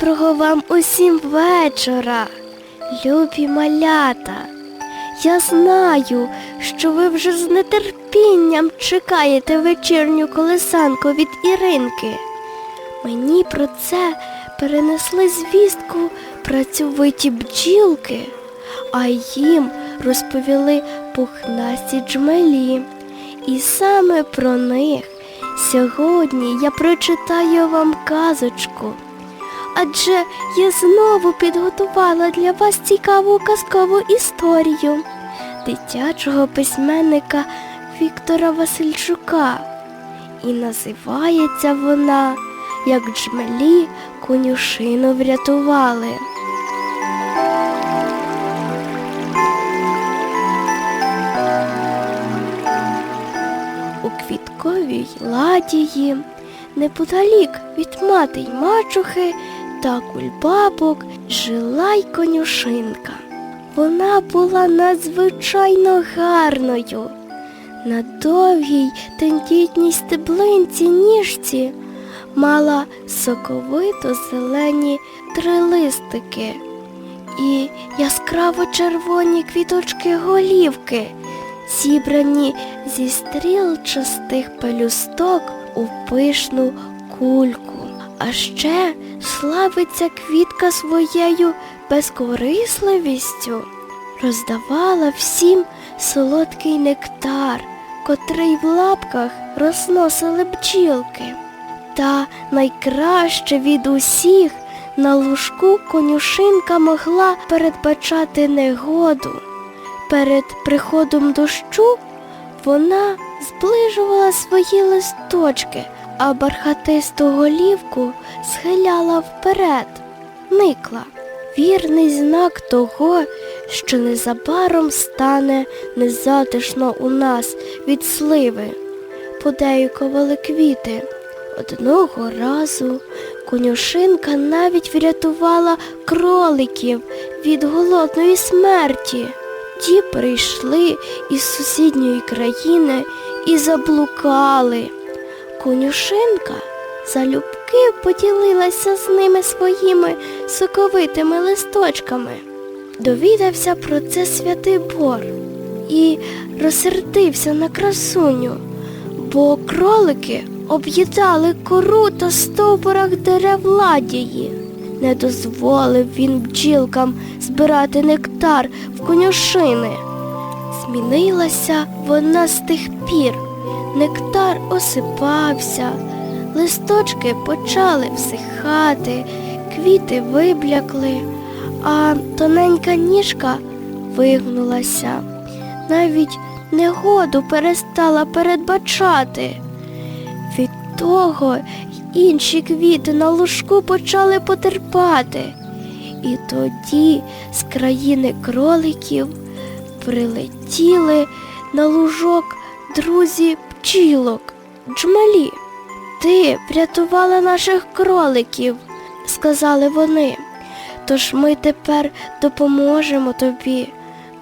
Доброго вам усім вечора, любі малята. Я знаю, що ви вже з нетерпінням чекаєте вечірню колесанку від Іринки. Мені про це перенесли звістку працьовиті бджілки, а їм розповіли пухнасті джмелі. І саме про них сьогодні я прочитаю вам казочку. Адже я знову підготувала для вас цікаву казкову історію дитячого письменника Віктора Васильчука. І називається вона Як джмелі конюшину врятували. У квітковій ладії, неподалік від мати й мачухи та кульбабок жила й конюшинка. Вона була надзвичайно гарною. На довгій тендітній стеблинці ніжці мала соковито зелені трилистики і яскраво червоні квіточки голівки, зібрані зі стрілчастих пелюсток у пишну кульку. А ще славиться квітка своєю безкорисливістю, роздавала всім солодкий нектар, котрий в лапках розносили бджілки. Та найкраще від усіх на лужку конюшинка могла передбачати негоду. Перед приходом дощу вона зближувала свої листочки, а бархатисту голівку схиляла вперед, никла. Вірний знак того, що незабаром стане незатишно у нас від сливи. Подеюкували квіти. Одного разу конюшинка навіть врятувала кроликів від голодної смерті. Ті прийшли із сусідньої країни і заблукали. Конюшинка залюбки поділилася з ними своїми соковитими листочками. Довідався про це святий Бор і розсердився на красуню, бо кролики об'їдали кору та стовбурах дерев ладії. Не дозволив він бджілкам збирати нектар в конюшини. Змінилася вона з тих пір. Нектар осипався, листочки почали всихати, квіти виблякли, а тоненька ніжка вигнулася. Навіть негоду перестала передбачати. Від того інші квіти на лужку почали потерпати. І тоді з країни кроликів прилетіли на лужок друзі бджілок, джмелі. Ти врятувала наших кроликів, сказали вони. Тож ми тепер допоможемо тобі,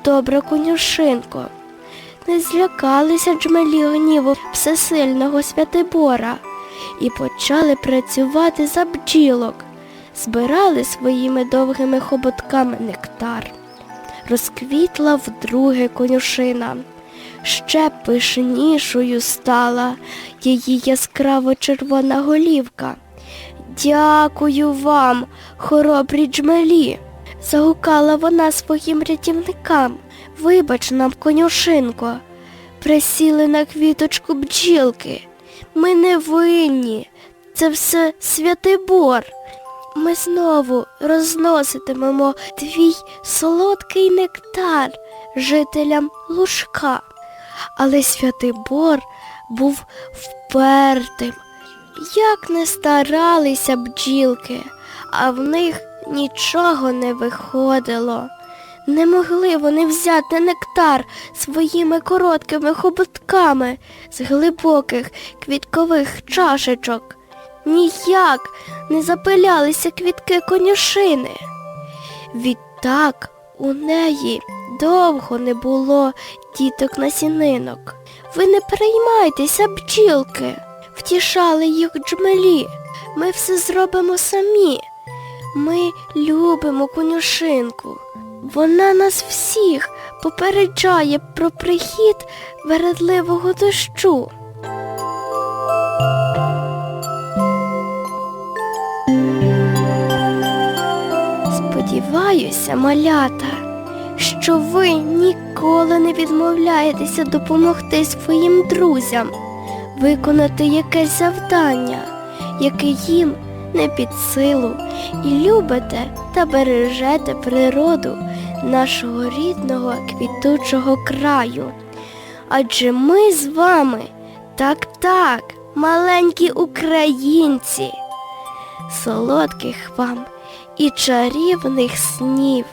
добра конюшинко. Не злякалися джмелі гніву всесильного Святибора і почали працювати за бджілок, збирали своїми довгими хоботками нектар. Розквітла вдруге конюшина. Ще пишнішою стала її яскраво червона голівка. Дякую вам, хоробрі джмелі, загукала вона своїм рятівникам. Вибач нам, конюшинко, присіли на квіточку бджілки. Ми не винні, це все святий бор. Ми знову розноситимемо твій солодкий нектар жителям лужка. Але святий Бор був впертим. Як не старалися бджілки, а в них нічого не виходило. Не могли вони взяти нектар своїми короткими хоботками з глибоких квіткових чашечок. Ніяк не запилялися квітки конюшини. Відтак у неї довго не було діток насінинок. Ви не переймайтеся, бджілки, втішали їх джмелі. Ми все зробимо самі. Ми любимо конюшинку. Вона нас всіх попереджає про прихід вередливого дощу. Сподіваюся, малята, що ви ніколи не відмовляєтеся допомогти своїм друзям виконати якесь завдання, яке їм не під силу, і любите та бережете природу нашого рідного квітучого краю. Адже ми з вами так так, маленькі українці. Солодких вам і чарівних снів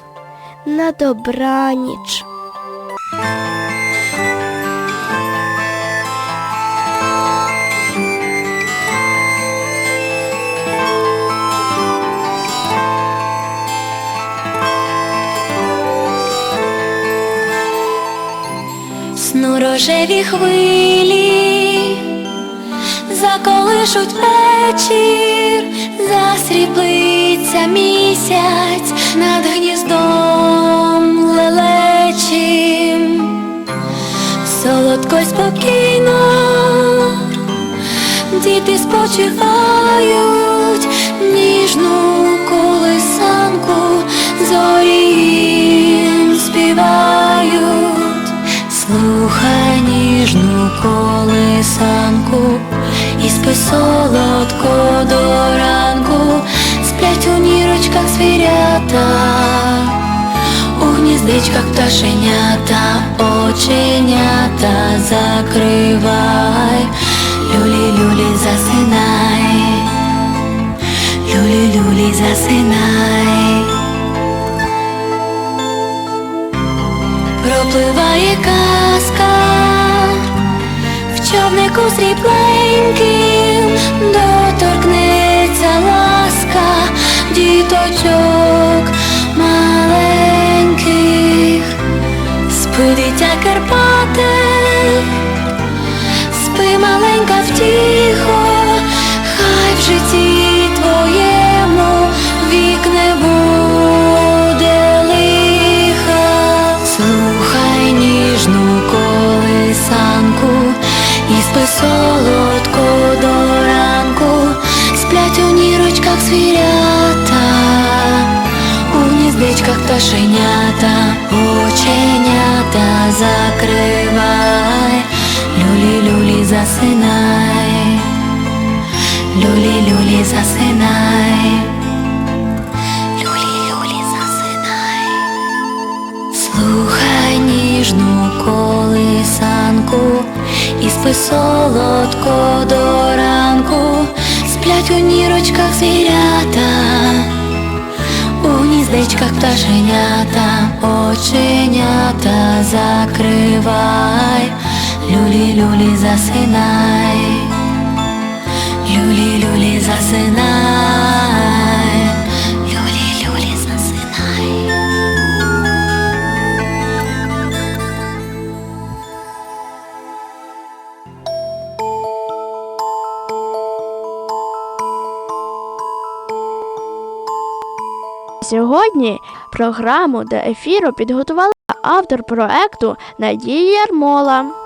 на добраніч. Сну рожеві хвилі, заколишуть вечір, засріплиться місяць над гніздом лелечим, солодко й спокійно, діти спочивають, солодко до ранку, сплять у нірочках звірята, у гніздечках пташенята, оченята закривай, люлі, люлі, засинай, люлі, люлі, засинай. Пропливає казка в човнику срібленьким, доторкнеться ласка діточок маленьких, спи дитя Карпате, спи маленька втіхо, хай в житті твоєму вік не буде лиха. Слухай ніжну колисанку і спи солодко нірочках звірята, у гніздечках пташенята, оченята закривай, люлі, люлі, засинай, люлі, люлі, засинай. Слухай ніжну колисанку і спи солодко до ранку, сплять у нірочках звірята, у гніздечках пташенята, оченята закривай, люлі, люлі, засинай, люлі, люлі, Сьогодні програму до ефіру підготувала автор проекту Надія Ярмола.